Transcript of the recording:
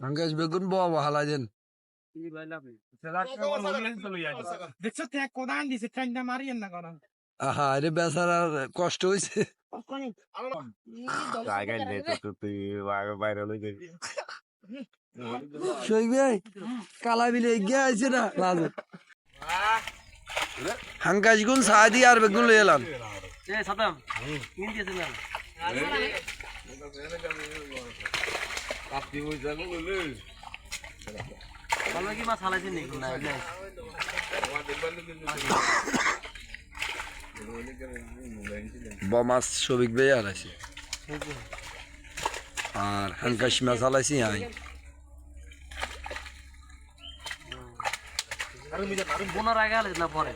হাঙ্গাস বেগুন বাবা হালাই দেন দেখছ কোদান দিছে কান্না মারিয়েন না কোন আহা আরে বেচারার কষ্ট হয়েছে কালা বিলে গিয়ে আছে না লাজে হাঙ্গাস গুন সাদি আর বেগুন লই এলাম। বমাস সবিক আর আছে আর হাঙ্কাশ মাছ হালাইছি আই। বোনার আগে আলে না পরে।